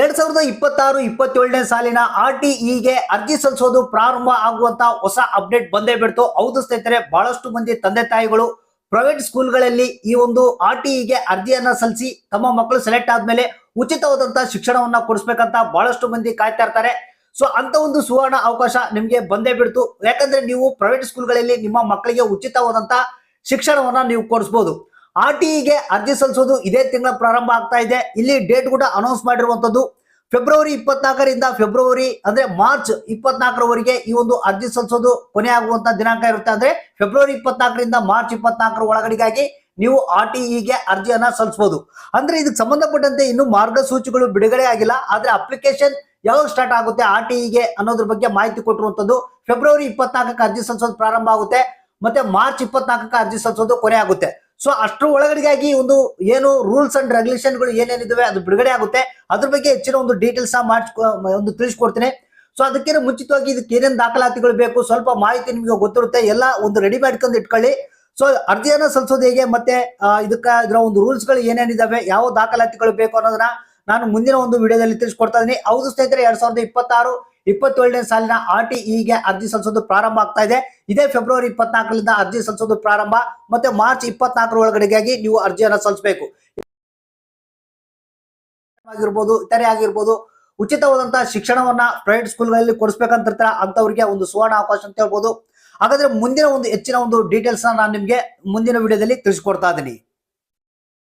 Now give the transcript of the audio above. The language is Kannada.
ಎರಡ್ ಸಾವಿರದ ಇಪ್ಪತ್ತಾರು ಇಪ್ಪತ್ತೇಳನೇ ಸಾಲಿನ ಆರ್ ಟಿ ಇಗೆ ಅರ್ಜಿ ಸಲ್ಲಿಸೋದು ಪ್ರಾರಂಭ ಆಗುವಂತ ಹೊಸ ಅಪ್ಡೇಟ್ ಬಂದೇ ಬಿಡ್ತು. ಹೌದು ಸ್ನೇಹಿತರೆ, ಬಹಳಷ್ಟು ಮಂದಿ ತಂದೆ ತಾಯಿಗಳು ಪ್ರೈವೇಟ್ ಸ್ಕೂಲ್ಗಳಲ್ಲಿ ಈ ಒಂದು ಆರ್ ಟಿ ಇಗೆ ಅರ್ಜಿಯನ್ನ ಸಲ್ಲಿಸಿ ತಮ್ಮ ಮಕ್ಕಳು ಸೆಲೆಕ್ಟ್ ಆದ್ಮೇಲೆ ಉಚಿತವಾದಂತಹ ಶಿಕ್ಷಣವನ್ನ ಕೊಡಿಸ್ಬೇಕಂತ ಬಹಳಷ್ಟು ಮಂದಿ ಕಾಯ್ತಾ ಇರ್ತಾರೆ. ಸೊ, ಅಂತ ಒಂದು ಸುವರ್ಣ ಅವಕಾಶ ನಿಮ್ಗೆ ಬಂದೇ ಬಿಡ್ತು. ಯಾಕಂದ್ರೆ ನೀವು ಪ್ರೈವೇಟ್ ಸ್ಕೂಲ್ಗಳಲ್ಲಿ ನಿಮ್ಮ ಮಕ್ಕಳಿಗೆ ಉಚಿತವಾದಂತ ಶಿಕ್ಷಣವನ್ನ ನೀವು ಕೊಡಿಸ್ಬೋದು. ಆರ್ ಟಿ ಇಗೆ ಅರ್ಜಿ ಸಲ್ಲಿಸೋದು ಇದೇ ತಿಂಗಳ ಪ್ರಾರಂಭ ಆಗ್ತಾ ಇದೆ. ಇಲ್ಲಿ ಡೇಟ್ ಕೂಡ ಅನೌನ್ಸ್ ಮಾಡಿರುವಂತದ್ದು ಫೆಬ್ರವರಿ ಇಪ್ಪತ್ನಾಲ್ಕರಿಂದ ಫೆಬ್ರವರಿ ಅಂದ್ರೆ ಮಾರ್ಚ್ ಇಪ್ಪತ್ನಾಲ್ಕರವರೆಗೆ ಈ ಒಂದು ಅರ್ಜಿ ಸಲ್ಲಿಸೋದು ಕೊನೆ ಆಗುವಂತ ದಿನಾಂಕ ಇರುತ್ತೆ. ಅಂದ್ರೆ ಫೆಬ್ರವರಿ ಇಪ್ಪತ್ನಾಲ್ಕರಿಂದ ಮಾರ್ಚ್ ಇಪ್ಪತ್ನಾಲ್ಕರ ಒಳಗಡೆಗಾಗಿ ನೀವು ಆರ್ ಟಿ ಇಗೆ ಅರ್ಜಿಯನ್ನ ಸಲ್ಲಿಸಬಹುದು. ಅಂದ್ರೆ ಇದಕ್ಕೆ ಸಂಬಂಧಪಟ್ಟಂತೆ ಇನ್ನು ಮಾರ್ಗಸೂಚಿಗಳು ಬಿಡುಗಡೆ ಆಗಿಲ್ಲ. ಆದ್ರೆ ಅಪ್ಲಿಕೇಶನ್ ಯಾವಾಗ ಸ್ಟಾರ್ಟ್ ಆಗುತ್ತೆ ಆರ್ ಟಿ ಇಗೆ ಅನ್ನೋದ್ರ ಬಗ್ಗೆ ಮಾಹಿತಿ ಕೊಟ್ಟಿರುವಂತದ್ದು ಫೆಬ್ರವರಿ ಇಪ್ಪತ್ನಾಲ್ಕಕ್ಕೆ ಅರ್ಜಿ ಸಲ್ಲಿಸೋದು ಪ್ರಾರಂಭ ಆಗುತ್ತೆ. ಮತ್ತೆ ಮಾರ್ಚ್ ಇಪ್ಪತ್ನಾಲ್ಕಕ್ಕೆ ಅರ್ಜಿ ಸಲ್ಲಿಸೋದು ಕೊನೆ ಆಗುತ್ತೆ. ಸೊ ಅಷ್ಟರ ಒಳಗಡೆಗಾಗಿ ಒಂದು ಏನು ರೂಲ್ಸ್ ಅಂಡ್ ರೆಗ್ಯುಲೇಷನ್ಗಳು ಏನೇನಿದಾವೆ ಅದು ಬಿಡುಗಡೆ ಆಗುತ್ತೆ. ಅದ್ರ ಬಗ್ಗೆ ಹೆಚ್ಚಿನ ಒಂದು ಡೀಟೇಲ್ಸ್ ಮಾಡಿಸ್ ಒಂದು ತಿಳಿಸ್ಕೊಡ್ತೀನಿ. ಸೊ ಅದಕ್ಕಿಂತ ಮುಂಚಿತವಾಗಿ ಇದಕ್ಕೆ ಏನೇನು ದಾಖಲಾತಿಗಳು ಬೇಕು, ಸ್ವಲ್ಪ ಮಾಹಿತಿ ನಿಮಗೆ ಗೊತ್ತಿರುತ್ತೆ, ಎಲ್ಲ ಒಂದು ರೆಡಿ ಮಾಡ್ಕೊಂಡು ಇಟ್ಕೊಳ್ಳಿ. ಸೊ ಅರ್ಜಿಯನ್ನ ಸಲ್ಲಿಸೋದು ಹೇಗೆ, ಮತ್ತೆ ಇದಕ್ಕೆ ಇದರ ಒಂದು ರೂಲ್ಸ್ಗಳು ಏನೇನಿದಾವೆ, ಯಾವ ದಾಖಲಾತಿಗಳು ಬೇಕು ಅನ್ನೋದನ್ನ ನಾನು ಮುಂದಿನ ಒಂದು ವಿಡಿಯೋದಲ್ಲಿ ತಿಳಿಸ್ಕೊಡ್ತಾ ಇದ್ದೀನಿ. ಹೌದು ಸ್ನೇಹಿತರೆ, ಎರಡ್ ಸಾವಿರದ ಇಪ್ಪತ್ತಾರು ಇಪ್ಪತ್ತೇಳನೇ ಸಾಲಿನ ಆರ್ ಟಿ ಇಗೆ ಅರ್ಜಿ ಸಲ್ಲಿಸೋದು ಪ್ರಾರಂಭ ಆಗ್ತಾ ಇದೆ. ಇದೇ ಫೆಬ್ರವರಿ ಇಪ್ಪತ್ನಾಲ್ಕರಿಂದ ಅರ್ಜಿ ಸಲ್ಲಿಸೋದು ಪ್ರಾರಂಭ. ಮತ್ತೆ ಮಾರ್ಚ್ ಇಪ್ಪತ್ನಾಲ್ಕರ ಒಳಗಡೆಗಾಗಿ ನೀವು ಅರ್ಜಿಯನ್ನು ಸಲ್ಲಿಸಬೇಕು. ಆಗಿರ್ಬೋದು, ಇತರೆ ಆಗಿರ್ಬೋದು, ಉಚಿತವಾದಂತಹ ಶಿಕ್ಷಣವನ್ನ ಪ್ರೈವೇಟ್ ಸ್ಕೂಲ್ಗಳಲ್ಲಿ ಕೊಡಿಸ್ಬೇಕಂತ ಇರ್ತಾರ ಅಂತವ್ರಿಗೆ ಒಂದು ಸುವರ್ಣ ಅವಕಾಶ ಅಂತ ಹೇಳ್ಬೋದು. ಹಾಗಾದ್ರೆ ಮುಂದಿನ ಒಂದು ಹೆಚ್ಚಿನ ಒಂದು ಡೀಟೇಲ್ಸ್ ನಾನು ನಿಮ್ಗೆ ಮುಂದಿನ ವಿಡಿಯೋದಲ್ಲಿ ತಿಳಿಸ್ಕೊಡ್ತಾ ಇದ್ದೀನಿ.